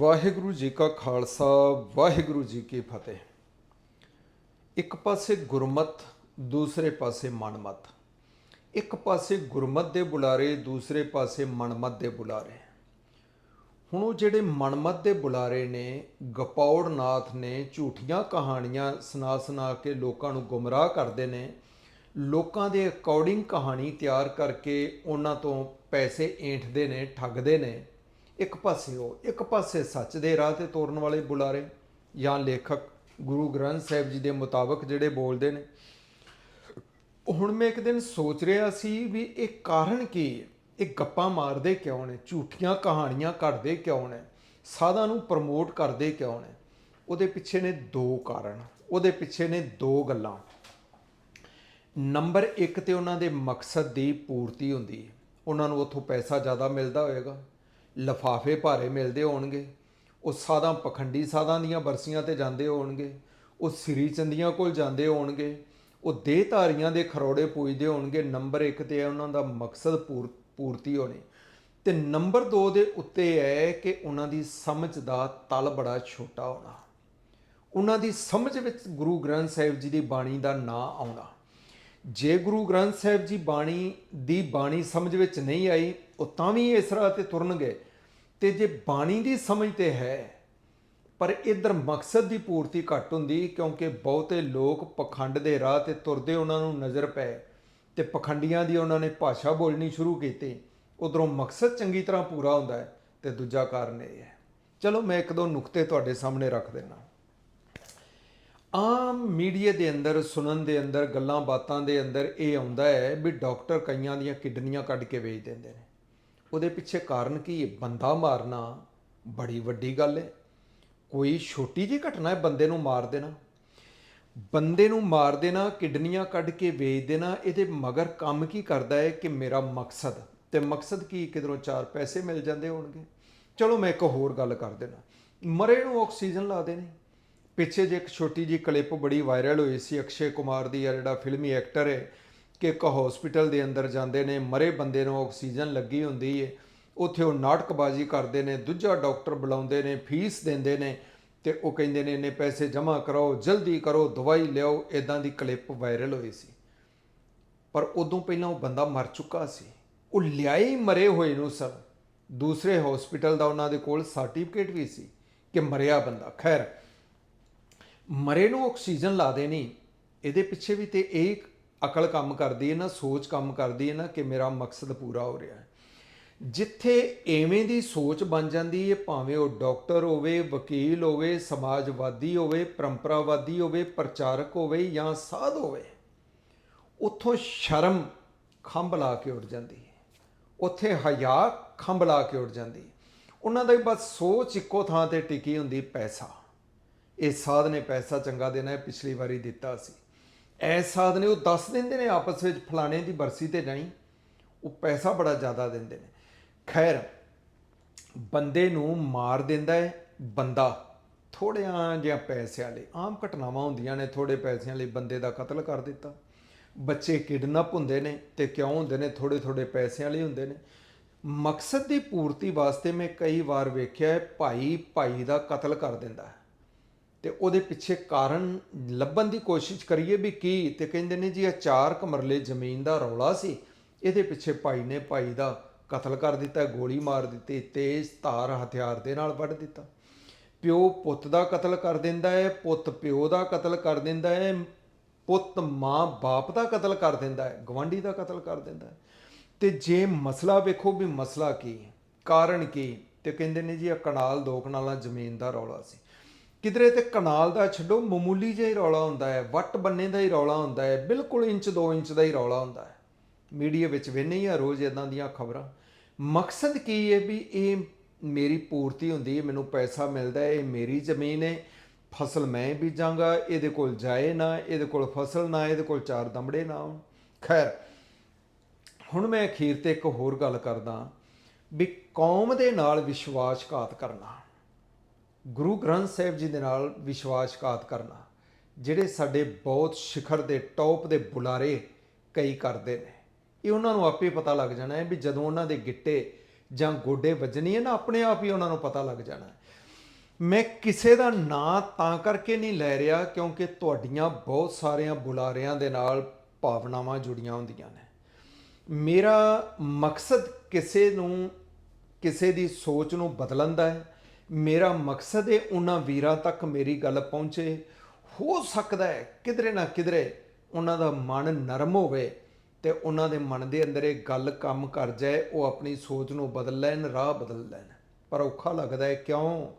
ਵਾਹਿਗੁਰੂ ਜੀ ਕਾ ਖਾਲਸਾ, ਵਾਹਿਗੁਰੂ ਜੀ ਕੀ ਫਤਿਹ। ਇੱਕ ਪਾਸੇ ਗੁਰਮਤ, ਦੂਸਰੇ ਪਾਸੇ ਮਨਮਤ। ਇੱਕ ਪਾਸੇ ਗੁਰਮਤ ਦੇ ਬੁਲਾਰੇ, ਦੂਸਰੇ ਪਾਸੇ ਮਨਮਤ ਦੇ ਬੁਲਾਰੇ। ਹੁਣ ਉਹ ਜਿਹੜੇ ਮਨਮਤ ਦੇ ਬੁਲਾਰੇ ਨੇ ਗਪੌੜ ਨਾਥ ਨੇ, ਝੂਠੀਆਂ ਕਹਾਣੀਆਂ ਸੁਣਾ ਸੁਣਾ ਕੇ ਲੋਕਾਂ ਨੂੰ ਗੁੰਮਰਾਹ ਕਰਦੇ ਨੇ, ਲੋਕਾਂ ਦੇ ਅਕੋਰਡਿੰਗ ਕਹਾਣੀ ਤਿਆਰ ਕਰਕੇ ਉਹਨਾਂ ਤੋਂ ਪੈਸੇ ਏਂਠਦੇ ਨੇ, ਠੱਗਦੇ ਨੇ ਇੱਕ ਪਾਸੇ ਉਹ, ਇੱਕ ਪਾਸੇ ਸੱਚ ਦੇ ਰਾਹ ਤੇ ਤੋਰਨ ਵਾਲੇ ਬੁਲਾਰੇ ਜਾਂ ਲੇਖਕ ਗੁਰੂ ਗ੍ਰੰਥ ਸਾਹਿਬ ਜੀ ਦੇ ਮੁਤਾਬਕ ਜਿਹੜੇ ਬੋਲਦੇ ਨੇ। ਹੁਣ ਮੈਂ ਇੱਕ ਦਿਨ ਸੋਚ ਰਿਹਾ ਸੀ ਵੀ ਇਹ ਕਾਰਨ ਕੀ ਹੈ? ਇਹ ਗੱਪਾਂ ਮਾਰਦੇ ਕਿਉਂ ਨੇ? ਝੂਠੀਆਂ ਕਹਾਣੀਆਂ ਘੜਦੇ ਕਿਉਂ ਨੇ? ਸਾਧਾਂ ਨੂੰ ਪ੍ਰਮੋਟ ਕਰਦੇ ਕਿਉਂ ਨੇ? ਉਹਦੇ ਪਿੱਛੇ ਨੇ ਦੋ ਕਾਰਨ, ਉਹਦੇ ਪਿੱਛੇ ਨੇ ਦੋ ਗੱਲਾਂ। ਨੰਬਰ 1 ਤੇ ਉਹਨਾਂ ਦੇ ਮਕਸਦ ਦੀ ਪੂਰਤੀ ਹੁੰਦੀ ਹੈ। ਉਹਨਾਂ ਨੂੰ ਉੱਥੋਂ ਪੈਸਾ ਜ਼ਿਆਦਾ ਮਿਲਦਾ ਹੋਏਗਾ। ਲਫਾਫੇ ਭਾਰੇ ਮਿਲਦੇ ਹੋਣਗੇ, ਉਹ ਸਾਧਾਂ ਪਖੰਡੀ ਸਾਧਾਂ ਦੀਆਂ ਬਰਸੀਆਂ ਤੇ ਜਾਂਦੇ ਹੋਣਗੇ, ਉਹ ਸ੍ਰੀ ਚੰਦੀਆਂ ਕੋਲ ਜਾਂਦੇ ਹੋਣਗੇ, ਉਹ ਦੇਹਧਾਰੀਆਂ ਦੇ ਖਰੋੜੇ ਪੂਜਦੇ ਹੋਣਗੇ, ਨੰਬਰ 1 ਤੇ ਹੈ ਉਹਨਾਂ ਦਾ ਮਕਸਦ ਪੂਰ- ਪੂਰਤੀ ਹੋਣੀ। ਤੇ ਨੰਬਰ 2 ਦੇ ਉੱਤੇ ਹੈ ਕਿ ਉਹਨਾਂ ਦੀ ਸਮਝ ਦਾ ਤਲ ਬੜਾ ਛੋਟਾ ਹੋਣਾ। ਉਹਨਾਂ ਦੀ ਸਮਝ ਵਿੱਚ ਗੁਰੂ ਗ੍ਰੰਥ ਸਾਹਿਬ ਜੀ ਦੀ ਬਾਣੀ ਦਾ ਨਾਂ ਆਉਣਾ। ਜੇ ਗੁਰੂ ਗ੍ਰੰਥ ਸਾਹਿਬ ਜੀ ਬਾਣੀ, ਦੀ ਬਾਣੀ ਸਮਝ ਵਿੱਚ ਨਹੀਂ ਆਈ, ਉਹ ਤਾਂ ਵੀ ਇਸ ਰਾਹ ਤੇ ਤੁਰਨਗੇ ਤੇ ਜੇ ਬਾਣੀ ਦੀ ਸਮਝ ਤੇ ਹੈ, ਪਰ ਇਧਰ ਮਕਸਦ ਦੀ ਪੂਰਤੀ ਘੱਟ ਹੁੰਦੀ ਕਿਉਂਕਿ ਬਹੁਤੇ ਲੋਕ ਪਖੰਡ ਦੇ ਰਾਹ ਤੇ ਤੁਰਦੇ ਉਹਨਾਂ ਨੂੰ ਨਜ਼ਰ ਪਏ ਤੇ ਪਖੰਡੀਆਂ ਦੀ ਉਹਨਾਂ ਨੇ ਭਾਸ਼ਾ ਬੋਲਣੀ ਸ਼ੁਰੂ ਕੀਤੀ, ਉਧਰੋਂ ਮਕਸਦ ਚੰਗੀ ਤਰ੍ਹਾਂ ਪੂਰਾ ਹੁੰਦਾ ਹੈ ਤੇ ਦੂਜਾ ਕਾਰਨ ਇਹ ਹੈ। ਚਲੋ ਮੈਂ ਇੱਕ ਦੋ ਨੁਕਤੇ ਤੁਹਾਡੇ ਸਾਹਮਣੇ ਰੱਖ ਦਿੰਦਾ। ਆਮ ਮੀਡੀਆ ਦੇ ਅੰਦਰ, ਸੁਣਨ ਦੇ ਅੰਦਰ, ਗੱਲਾਂ ਬਾਤਾਂ ਦੇ ਅੰਦਰ ਇਹ ਆਉਂਦਾ ਹੈ ਵੀ ਡਾਕਟਰ ਕਈਆਂ ਦੀਆਂ ਕਿਡਨੀਆਂ ਕੱਢ ਕੇ ਵੇਚ ਦਿੰਦੇ ਨੇ। ਉਹਦੇ ਪਿੱਛੇ ਕਾਰਨ ਕੀ ਹੈ? ਬੰਦਾ ਮਾਰਨਾ ਬੜੀ ਵੱਡੀ ਗੱਲ ਹੈ। ਕੋਈ ਛੋਟੀ ਜਿਹੀ ਘਟਨਾ ਹੈ ਬੰਦੇ ਨੂੰ ਮਾਰ ਦੇਣਾ। ਬੰਦੇ ਨੂੰ ਮਾਰ ਦੇਣਾ, ਕਿਡਨੀਆਂ ਕੱਢ ਕੇ ਵੇਚ ਦੇਣਾ, ਇਹਦੇ ਮਗਰ ਕੰਮ ਕੀ ਕਰਦਾ ਹੈ ਕਿ ਮੇਰਾ ਮਕਸਦ? ਤੇ ਮਕਸਦ ਕੀ? ਕਿਧਰੋਂ ਚਾਰ ਪੈਸੇ ਮਿਲ ਜਾਂਦੇ ਹੋਣਗੇ। ਚਲੋ ਮੈਂ ਇੱਕ ਹੋਰ ਗੱਲ ਕਰ ਦੇਣਾ ਮਰੇ ਨੂੰ ਆਕਸੀਜਨ ਲਾ ਦੇਣੀ। ਪਿੱਛੇ ਜੇ ਇੱਕ ਛੋਟੀ ਜੀ ਕਲਿੱਪ ਬੜੀ ਵਾਇਰਲ ਹੋਈ ਸੀ, ਅਕਸ਼ੇ ਕੁਮਾਰ ਦੀ ਆ ਜਿਹੜਾ ਫਿਲਮੀ ਐਕਟਰ ਹੈ ਕਿ ਇੱਕ ਹਸਪੀਟਲ ਦੇ ਅੰਦਰ ਜਾਂਦੇ ਨੇ, ਮਰੇ ਬੰਦੇ ਨੂੰ ਆਕਸੀਜਨ ਲੱਗੀ ਹੁੰਦੀ ਹੈ ਉੱਥੇ ਉਹ ਨਾਟਕਬਾਜ਼ੀ ਕਰਦੇ ਨੇ, ਦੂਜਾ ਡਾਕਟਰ ਬੁਲਾਉਂਦੇ ਨੇ, ਫੀਸ ਦਿੰਦੇ ਨੇ ਤੇ ਉਹ ਕਹਿੰਦੇ ਨੇ, ਇੰਨੇ ਪੈਸੇ ਜਮ੍ਹਾਂ ਕਰਾਓ, ਜਲਦੀ ਕਰੋ, ਦਵਾਈ ਲਿਆਓ। ਇਦਾਂ ਦੀ ਕਲਿੱਪ ਵਾਇਰਲ ਹੋਈ ਸੀ। ਪਰ ਉਦੋਂ ਪਹਿਲਾਂ ਉਹ ਬੰਦਾ ਮਰ ਚੁੱਕਾ ਸੀ। ਉਹ ਲਿਆਏ ਮਰੇ ਹੋਏ ਨੂੰ ਸਰ ਦੂਸਰੇ ਹਸਪੀਟਲ ਦਾ ਉਹਨਾਂ ਦੇ ਕੋਲ ਸਰਟੀਫਿਕੇਟ ਵੀ ਸੀ ਕਿ ਮਰਿਆ ਬੰਦਾ। ਖੈਰ, ਮਰੇ ਨੂੰ ਆਕਸੀਜਨ ਲਾ ਦੇਣੀ, ਇਹਦੇ ਪਿੱਛੇ ਵੀ ਤੇ ਇਹ ਅਕਲ ਕੰਮ ਕਰਦੀ ਹੈ, ਨਾ ਸੋਚ ਕੰਮ ਕਰਦੀ ਹੈ, ਨਾ ਕਿ ਮੇਰਾ ਮਕਸਦ ਪੂਰਾ ਹੋ ਰਿਹਾ ਹੈ। ਜਿੱਥੇ ਐਵੇਂ ਦੀ ਸੋਚ ਬਣ ਜਾਂਦੀ ਹੈ, ਭਾਵੇਂ ਉਹ ਡਾਕਟਰ ਹੋਵੇ, ਵਕੀਲ ਹੋਵੇ, ਸਮਾਜਵਾਦੀ ਹੋਵੇ, ਪਰੰਪਰਾਵਾਦੀ ਹੋਵੇ, ਪ੍ਰਚਾਰਕ ਹੋਵੇ ਜਾਂ ਸਾਧ ਹੋਵੇ, ਉੱਥੋਂ ਸ਼ਰਮ ਖੰਭ ਲਾ ਕੇ ਉੱਡ ਜਾਂਦੀ ਹੈ। ਉੱਥੇ ਹਯਾ ਖੰਭ ਲਾ ਕੇ ਉੱਡ ਜਾਂਦੀ ਉਹਨਾਂ ਦਾ ਬਸ ਸੋਚ ਇੱਕੋ ਥਾਂ ਤੇ ਟਿਕੀ ਹੁੰਦੀ ਪੈਸਾ। ਇਹ ਸਾਧ ਨੇ ਪੈਸਾ ਚੰਗਾ ਦੇਣਾ ਹੈ ਪਿਛਲੀ ਵਾਰੀ ਦਿੱਤਾ ਸੀ। ਐ ਸਾਧ ਨੇ ਉਹ ਦੱਸ ਦਿੰਦੇ ਨੇ ਆਪਸ ਵਿੱਚ ਫਲਾਣੇ ਦੀ ਬਰਸੀ ਤੇ ਜਾਈ ਉਹ ਪੈਸਾ ਬੜਾ ਜ਼ਿਆਦਾ ਦਿੰਦੇ ਨੇ। ਖੈਰ, ਬੰਦੇ ਨੂੰ ਮਾਰ ਦਿੰਦਾ ਹੈ ਬੰਦਾ ਥੋੜਿਆਂ ਜਿਹਾ ਪੈਸਿਆਂ ਲਈ, ਆਮ ਘਟਨਾਵਾਂ ਹੁੰਦੀਆਂ ਨੇ ਥੋੜੇ ਪੈਸਿਆਂ ਲਈ ਬੰਦੇ ਦਾ ਕਤਲ ਕਰ ਦਿੱਤਾ। ਬੱਚੇ ਕਿਡਨੈਪ ਹੁੰਦੇ ਨੇ ਤੇ ਕਿਉਂ ਹੁੰਦੇ ਨੇ ਥੋੜੇ ਥੋੜੇ ਪੈਸਿਆਂ ਲਈ ਹੁੰਦੇ ਨੇ। ਮਕਸਦ ਦੀ ਪੂਰਤੀ ਵਾਸਤੇ ਮੈਂ ਕਈ ਵਾਰ ਵੇਖਿਆ ਹੈ ਭਾਈ ਭਾਈ ਦਾ ਕਤਲ ਕਰ ਦਿੰਦਾ ਹੈ। ਤੇ ਉਹਦੇ ਪਿੱਛੇ ਕਾਰਨ ਲੱਭਣ ਦੀ ਕੋਸ਼ਿਸ਼ ਕਰੀਏ ਵੀ ਕੀ ਤੇ ਕਹਿੰਦੇ ਨੇ ਜੀ ਇਹ ਚਾਰ ਕਮਰਲੇ ਜ਼ਮੀਨ ਦਾ ਰੌਲਾ ਸੀ। ਇਹਦੇ ਪਿੱਛੇ ਭਾਈ ਨੇ ਭਾਈ ਦਾ ਕਤਲ ਕਰ ਦਿੱਤਾ ਗੋਲੀ ਮਾਰ ਦਿੱਤੀ ਤੇਜ਼ ਧਾਰ ਹਥਿਆਰ ਦੇ ਨਾਲ ਵੱਢ ਦਿੱਤਾ। ਪਿਓ ਪੁੱਤ ਦਾ ਕਤਲ ਕਰ ਦਿੰਦਾ ਹੈ ਪੁੱਤ ਪਿਓ ਦਾ ਕਤਲ ਕਰ ਦਿੰਦਾ ਹੈ ਪੁੱਤ ਮਾਂ ਬਾਪ ਦਾ ਕਤਲ ਕਰ ਦਿੰਦਾ ਹੈ ਗਵਾਂਢੀ ਦਾ ਕਤਲ ਕਰ ਦਿੰਦਾ ਹੈ। ਤੇ ਜੇ ਮਸਲਾ ਵੇਖੋ ਵੀ ਮਸਲਾ ਕੀ ਹੈ, ਕਾਰਨ ਕੀ ਤੇ ਕਹਿੰਦੇ ਨੇ ਜੀ ਇਹ ਕਨਾਲ ਦੋ ਕਨਾਲਾਂ ਜ਼ਮੀਨ ਦਾ ਰੌਲਾ ਸੀ। ਕਿਧਰੇ ਤੇ ਕਨਾਲ ਦਾ ਛੱਡੋ, ਮਾਮੂਲੀ ਜਿਹਾ ਹੀ ਰੌਲਾ ਹੁੰਦਾ ਹੈ, ਵੱਟ ਬੰਨੇ ਦਾ ਹੀ ਰੌਲਾ ਹੁੰਦਾ ਹੈ, ਬਿਲਕੁਲ ਇੰਚ 2 ਇੰਚ ਦਾ ਹੀ ਰੌਲਾ ਹੁੰਦਾ ਹੈ। ਮੀਡੀਆ ਵਿੱਚ ਵੇਨੇ ਹੀ ਆ ਰੋਜ਼ ਇਦਾਂ ਦੀਆਂ ਖਬਰਾਂ। ਮਕਸਦ ਕੀ ਹੈ ਵੀ ਇਹ ਮੇਰੀ ਪੂਰਤੀ ਹੁੰਦੀ ਹੈ, ਮੈਨੂੰ ਪੈਸਾ ਮਿਲਦਾ ਹੈ, ਇਹ ਮੇਰੀ ਜ਼ਮੀਨ ਹੈ, ਫਸਲ ਮੈਂ ਬੀਜਾਂਗਾ, ਇਹਦੇ ਕੋਲ ਜਾਏ ਨਾ, ਇਹਦੇ ਕੋਲ ਫਸਲ ਨਾ, ਇਹਦੇ ਕੋਲ ਚਾਰ ਦਮੜੇ ਨਾ ਹੋਣ। ਖੈਰ, ਹੁਣ ਮੈਂ ਅਖੀਰ ਤੇ ਇੱਕ ਹੋਰ ਗੱਲ ਕਰਦਾ ਵੀ ਕੌਮ ਦੇ ਨਾਲ ਵਿਸ਼ਵਾਸਘਾਤ ਕਰਨਾ। ਗੁਰੂ ਗ੍ਰੰਥ ਸਾਹਿਬ ਜੀ ਦੇ ਨਾਲ ਵਿਸ਼ਵਾਸਘਾਤ ਕਰਨਾ, ਜਿਹੜੇ ਸਾਡੇ ਬਹੁਤ ਸਿਖਰ ਦੇ ਟੌਪ ਦੇ ਬੁਲਾਰੇ ਕਈ ਕਰਦੇ ਨੇ, ਇਹ ਉਹਨਾਂ ਨੂੰ ਆਪੇ ਪਤਾ ਲੱਗ ਜਾਣਾ ਹੈ ਵੀ ਜਦੋਂ ਉਹਨਾਂ ਦੇ ਗਿੱਟੇ ਜਾਂ ਗੋਡੇ ਵੱਜਣੀ ਹੈ ਨਾ, ਆਪਣੇ ਆਪ ਹੀ ਉਹਨਾਂ ਨੂੰ ਪਤਾ ਲੱਗ ਜਾਣਾ ਹੈ। ਮੈਂ ਕਿਸੇ ਦਾ ਨਾਂ ਤਾਂ ਕਰਕੇ ਨਹੀਂ ਲੈ ਰਿਹਾ ਕਿਉਂਕਿ ਤੁਹਾਡੀਆਂ ਬਹੁਤ ਸਾਰਿਆਂ ਬੁਲਾਰਿਆਂ ਦੇ ਨਾਲ ਭਾਵਨਾਵਾਂ ਜੁੜੀਆਂ ਹੁੰਦੀਆਂ ਨੇ। ਮੇਰਾ ਮਕਸਦ ਕਿਸੇ ਨੂੰ, ਕਿਸੇ ਦੀ ਸੋਚ ਨੂੰ ਬਦਲਣ ਦਾ ਹੈ ਮੇਰਾ ਮਕਸਦ ਹੈ ਉਹਨਾਂ ਵੀਰਾਂ ਤੱਕ ਮੇਰੀ ਗੱਲ ਪਹੁੰਚੇ। ਹੋ ਸਕਦਾ ਹੈ ਕਿਧਰੇ ਨਾ ਕਿਧਰੇ ਉਹਨਾਂ ਦਾ ਮਨ ਨਰਮ ਹੋਵੇ ਤੇ ਉਹਨਾਂ ਦੇ ਮਨ ਦੇ ਅੰਦਰ ਇਹ ਗੱਲ ਕੰਮ ਕਰ ਜਾਏ, ਉਹ ਆਪਣੀ ਸੋਚ ਨੂੰ ਬਦਲ ਲੈਣ, ਰਾਹ ਬਦਲ ਲੈਣ। ਪਰ ਔਖਾ ਲੱਗਦਾ ਹੈ ਕਿਉਂ?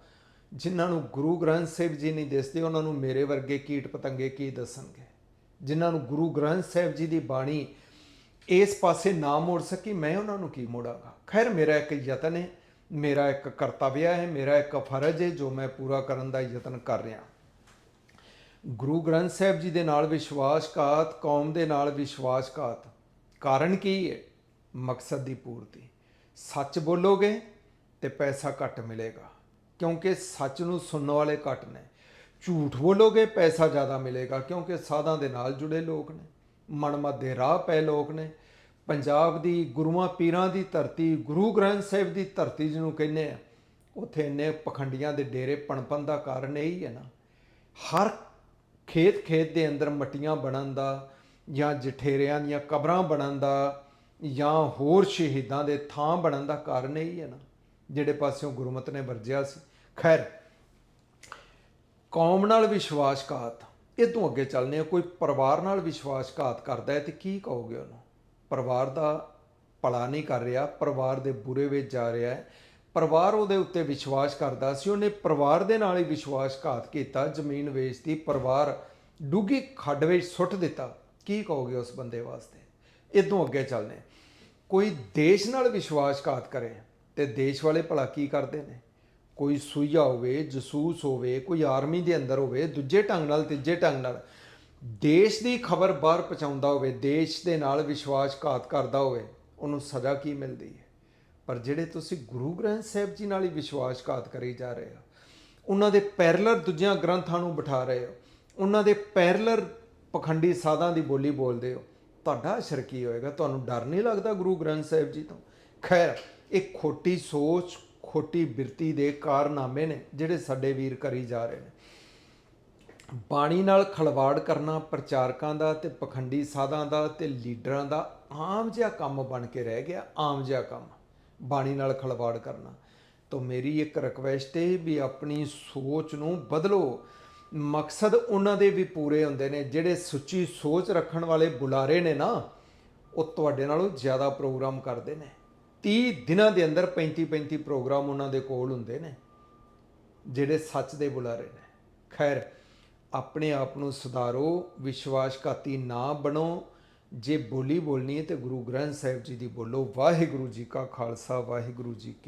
ਜਿਨ੍ਹਾਂ ਨੂੰ ਗੁਰੂ ਗ੍ਰੰਥ ਸਾਹਿਬ ਜੀ ਨਹੀਂ ਦਿਸਦੇ, ਉਹਨਾਂ ਨੂੰ ਮੇਰੇ ਵਰਗੇ ਕੀਟ ਪਤੰਗੇ ਕੀ ਦੱਸਣਗੇ? ਜਿਨ੍ਹਾਂ ਨੂੰ ਗੁਰੂ ਗ੍ਰੰਥ ਸਾਹਿਬ ਜੀ ਦੀ ਬਾਣੀ ਇਸ ਪਾਸੇ ਨਾ ਮੋੜ ਸਕੀ, ਮੈਂ ਉਹਨਾਂ ਨੂੰ ਕੀ ਮੋੜਾਂਗਾ? ਖੈਰ, ਮੇਰਾ ਇੱਕ ਯਤਨ ਹੈ ਮੇਰਾ ਇੱਕ ਕਰਤੱਵਿਆ ਹੈ, ਮੇਰਾ ਇੱਕ ਫਰਜ਼ ਹੈ, ਜੋ ਮੈਂ ਪੂਰਾ ਕਰਨ ਦਾ ਯਤਨ ਕਰ ਰਿਹਾ। ਗੁਰੂ ਗ੍ਰੰਥ ਸਾਹਿਬ ਜੀ ਦੇ ਨਾਲ ਵਿਸ਼ਵਾਸਘਾਤ, ਕੌਮ ਦੇ ਨਾਲ ਵਿਸ਼ਵਾਸਘਾਤ, ਕਾਰਨ ਕੀ ਹੈ? ਮਕਸਦ ਦੀ ਪੂਰਤੀ। ਸੱਚ ਬੋਲੋਗੇ ਤੇ ਪੈਸਾ ਘੱਟ ਮਿਲੇਗਾ, ਕਿਉਂਕਿ ਸੱਚ ਨੂੰ ਸੁਣਨ ਵਾਲੇ ਘੱਟ ਨੇ। ਝੂਠ ਬੋਲੋਗੇ, ਪੈਸਾ ਜ਼ਿਆਦਾ ਮਿਲੇਗਾ, ਕਿਉਂਕਿ ਸਾਧਾਂ ਦੇ ਨਾਲ ਜੁੜੇ ਲੋਕ ਨੇ। ਮਨਮਤ ਦੇ ਰਾਹ ਪਏ ਲੋਕ ਨੇ। ਪੰਜਾਬ ਦੀ ਗੁਰੂਆਂ ਪੀਰਾਂ ਦੀ ਧਰਤੀ, ਗੁਰੂ ਗ੍ਰੰਥ ਸਾਹਿਬ ਦੀ ਧਰਤੀ ਜਿਹਨੂੰ ਕਹਿੰਦੇ ਆ, ਉੱਥੇ ਇੰਨੇ ਪਖੰਡੀਆਂ ਦੇ ਡੇਰੇ ਪਣਪਣ ਦਾ ਕਾਰਨ ਇਹ ਹੀ ਹੈ ਨਾ। ਹਰ ਖੇਤ ਖੇਤ ਦੇ ਅੰਦਰ ਮੱਟੀਆਂ ਬਣਨ ਦਾ ਜਾਂ ਜਠੇਰਿਆਂ ਦੀਆਂ ਕਬਰਾਂ ਬਣਨ ਦਾ ਜਾਂ ਹੋਰ ਸ਼ਹੀਦਾਂ ਦੇ ਥਾਂ ਬਣਨ ਦਾ ਕਾਰਨ ਇਹ ਹੀ ਹੈ ਨਾ, ਜਿਹੜੇ ਪਾਸਿਓਂ ਗੁਰਮਤ ਨੇ ਵਰਜਿਆ ਸੀ। ਖੈਰ, ਕੌਮ ਨਾਲ ਵਿਸ਼ਵਾਸਘਾਤ, ਇਹ ਤੋਂ ਅੱਗੇ ਚੱਲਨੇ ਆ ਕੋਈ ਪਰਿਵਾਰ ਨਾਲ ਵਿਸ਼ਵਾਸਘਾਤ ਕਰਦਾ ਹੈ ਤੇ ਕੀ ਕਹੋਗੇ ਉਹਨੂੰ? ਪਰਿਵਾਰ ਦਾ ਭਲਾ ਨਹੀਂ ਕਰ ਰਿਹਾ, ਪਰਿਵਾਰ ਦੇ ਬੁਰੇ ਵਿੱਚ ਜਾ ਰਿਹਾ ਹੈ। ਪਰਿਵਾਰ ਉਹਦੇ ਉੱਤੇ ਵਿਸ਼ਵਾਸ ਕਰਦਾ ਸੀ, ਉਹਨੇ ਪਰਿਵਾਰ ਦੇ ਨਾਲ ਹੀ ਵਿਸ਼ਵਾਸਘਾਤ ਕੀਤਾ, ਜ਼ਮੀਨ ਵੇਚਤੀ, ਪਰਿਵਾਰ ਡੂੰਘੀ ਖੱਡ ਵਿੱਚ ਸੁੱਟ ਦਿੱਤਾ। ਕੀ ਕਹੋਗੇ ਉਸ ਬੰਦੇ ਵਾਸਤੇ? ਇਦੋਂ ਅੱਗੇ ਚੱਲਨੇ ਕੋਈ ਦੇਸ਼ ਨਾਲ ਵਿਸ਼ਵਾਸਘਾਤ ਕਰੇ ਤੇ ਦੇਸ਼ ਵਾਲੇ ਭਲਾ ਕੀ ਕਰਦੇ ਨੇ? ਕੋਈ ਸੂਈਆ ਹੋਵੇ, ਜਸੂਸ ਹੋਵੇ, ਕੋਈ ਆਰਮੀ ਦੇ ਅੰਦਰ ਹੋਵੇ, ਦੂਜੇ ਢੰਗ ਨਾਲ, ਤੀਜੇ ਢੰਗ ਨਾਲ ਦੇਸ਼ ਦੀ ਖਬਰ ਬਾਹਰ ਪਹੁੰਚਾਉਂਦਾ ਹੋਵੇ, ਦੇਸ਼ ਦੇ ਨਾਲ ਵਿਸ਼ਵਾਸਘਾਤ ਕਰਦਾ ਹੋਵੇ, ਉਹਨੂੰ ਸਜ਼ਾ ਕੀ ਮਿਲਦੀ ਹੈ? ਪਰ ਜਿਹੜੇ ਤੁਸੀਂ ਗੁਰੂ ਗ੍ਰੰਥ ਸਾਹਿਬ ਜੀ ਨਾਲ ਹੀ ਵਿਸ਼ਵਾਸਘਾਤ ਕਰੀ ਜਾ ਰਹੇ ਹੋ, ਉਹਨਾਂ ਦੇ ਪੈਰਲਰ ਦੂਜਿਆਂ ਗ੍ਰੰਥਾਂ ਨੂੰ ਬਿਠਾ ਰਹੇ ਹੋ, ਉਹਨਾਂ ਦੇ ਪੈਰਲਰ ਪਖੰਡੀ ਸਾਧਾਂ ਦੀ ਬੋਲੀ ਬੋਲਦੇ ਹੋ, ਤੁਹਾਡਾ ਅਸਰ ਕੀ ਹੋਏਗਾ? ਤੁਹਾਨੂੰ ਡਰ ਨਹੀਂ ਲੱਗਦਾ ਗੁਰੂ ਗ੍ਰੰਥ ਸਾਹਿਬ ਜੀ ਤੋਂ? ਖੈਰ, ਇਹ ਖੋਟੀ ਸੋਚ, ਖੋਟੀ ਬਿਰਤੀ ਦੇ ਕਾਰਨਾਮੇ ਨੇ ਜਿਹੜੇ ਸਾਡੇ ਵੀਰ ਕਰੀ ਜਾ ਰਹੇ ਨੇ। ਬਾਣੀ ਨਾਲ ਖਲਵਾੜ ਕਰਨਾ ਪ੍ਰਚਾਰਕਾਂ ਦਾ ਤੇ ਪਖੰਡੀ ਸਾਧਾਂ ਦਾ ਤੇ ਲੀਡਰਾਂ ਦਾ ਆਮ ਜਿਹਾ ਕੰਮ ਬਣ ਕੇ ਰਹਿ ਗਿਆ, ਆਮ ਜਿਹਾ ਕੰਮ, ਬਾਣੀ ਨਾਲ ਖਲਵਾੜ ਕਰਨਾ। ਤਾਂ ਮੇਰੀ ਇੱਕ ਰਿਕਵੈਸਟ ਹੈ ਵੀ ਆਪਣੀ ਸੋਚ ਨੂੰ ਬਦਲੋ। ਮਕਸਦ ਉਹਨਾਂ ਦੇ ਵੀ ਪੂਰੇ ਹੁੰਦੇ ਨੇ, ਜਿਹੜੇ ਸੁੱਚੀ ਸੋਚ ਰੱਖਣ ਵਾਲੇ ਬੁਲਾਰੇ ਨੇ ਨਾ, ਉਹ ਤੁਹਾਡੇ ਨਾਲੋਂ ਜ਼ਿਆਦਾ ਪ੍ਰੋਗਰਾਮ ਕਰਦੇ ਨੇ। 30 ਦਿਨਾਂ ਦੇ ਅੰਦਰ 35 35 ਪ੍ਰੋਗਰਾਮ ਉਹਨਾਂ ਦੇ ਕੋਲ ਹੁੰਦੇ ਨੇ, ਜਿਹੜੇ ਸੱਚ ਦੇ ਬੁਲਾਰੇ ਨੇ। ਖੈਰ ਆਪਣੇ ਆਪ ਨੂੰ ਸੁਧਾਰੋ, ਵਿਸ਼ਵਾਸਘਾਤੀ ਨਾ ਬਣੋ। ਜੇ ਬੋਲੀ ਬੋਲਣੀ ਹੈ ਤੇ ਗੁਰੂ ਗ੍ਰੰਥ ਸਾਹਿਬ ਜੀ ਦੀ ਬੋਲੋ, ਵਾਹਿਗੁਰੂ ਜੀ ਕਾ ਖਾਲਸਾ, ਵਾਹਿਗੁਰੂ ਜੀ ਕੀ